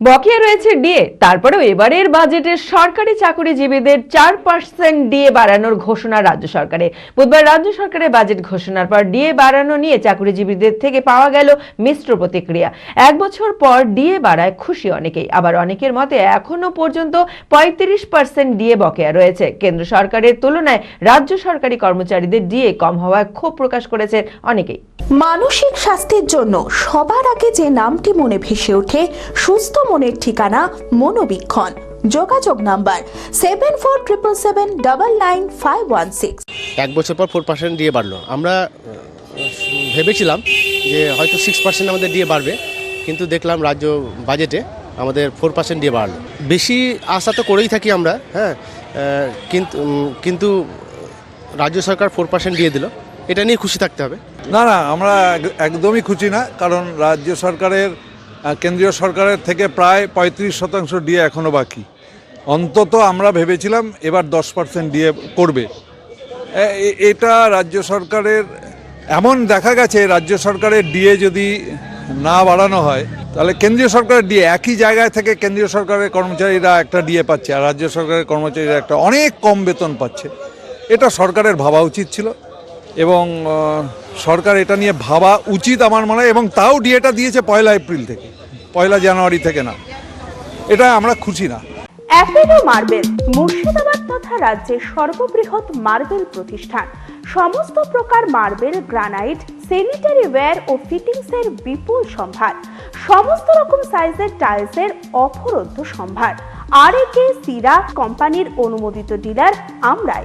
বকেয়া রয়েছে ডিএ, তারপরেও এবারের বাজেটে সরকারি চাকরিজীবীদের চার পার্সেন্ট ডিএ বাড়ানোর ঘোষণা রাজ্য সরকারে। বুধবার রাজ্য সরকারের বাজেট ঘোষণার পর ডিএ বাড়ানো নিয়ে চাকরিজীবীদের থেকে পাওয়া গেল মিশ্র প্রতিক্রিয়া। এক বছর পর ডিএ বাড়ায় খুশি অনেকেই, আবার অনেকের মতে এখনও পর্যন্ত পঁয়ত্রিশ পার্সেন্ট ডিএ বকেয়া রয়েছে। কেন্দ্র সরকারের তুলনায় রাজ্য সরকারি কর্মচারীদের ডিএ কম হওয়ায় ক্ষোভ প্রকাশ করেছে অনেকেই। মানসিক স্বাস্থ্যের জন্য সবার আগে যে নামটি মনে ভেসে ওঠে, সুস্থ মনের ঠিকানা মনোবীক্ষণ। যোগাযোগ number seven four triple seven double nine five one six এক বছর পর ফোর পার্সেন্ট দিয়ে বাড়লো। আমরা ভেবেছিলাম যে হয়তো সিক্স পার্সেন্ট আমাদের দিয়ে বাড়বে কিন্তু দেখলাম রাজ্য বাজেটে আমাদের ফোর পার্সেন্ট দিয়ে বাড়লো। বেশি আশা তো করেই থাকি আমরা হ্যাঁ কিন্তু কিন্তু রাজ্য সরকার ফোর পার্সেন্ট দিয়ে দিল। এটা নিয়ে খুশি থাকতে হবে। না না আমরা একদমই খুশি না কারণ রাজ্য সরকারের কেন্দ্রীয় সরকারের থেকে প্রায় পঁয়ত্রিশ শতাংশ ডিএ এখনও বাকি। অন্তত আমরা ভেবেছিলাম এবার দশ পার্সেন্ট ডিএ করবে। এটা রাজ্য সরকারের, এমন দেখা গেছে রাজ্য সরকারের ডিএ যদি না বাড়ানো হয়, তাহলে কেন্দ্রীয় সরকারের ডিএ, একই জায়গায় থেকে কেন্দ্রীয় সরকারের কর্মচারীরা একটা ডিএ পাচ্ছে, আর রাজ্য সরকারের কর্মচারীরা একটা অনেক কম বেতন পাচ্ছে। এটা সরকারের ভাবা উচিত ছিল। এবং সরকার এটা নিয়ে ভাবা উচিত আমার মনে হয়, এবং তাও ডিএটা দিয়েছে পয়লা এপ্রিল থেকে, পয়লা জানুয়ারি থেকে না। এটা আমরা খুশি না। অ্যাপেলো মার্বেল, মুর্শিদাবাদ তথা রাজ্যের সর্ববৃহৎ মার্বেল প্রতিষ্ঠান। সমস্ত প্রকার মার্বেল, গ্রানাইট স্যানিটারি ওয়্যার ও ফিটিংসের বিপুল সম্ভার। সমস্ত রকম সাইজের টাইলসের অফরন্ত সম্ভার। আর একে সিরা কোম্পানির অনুমোদিত ডিলার আমরাই।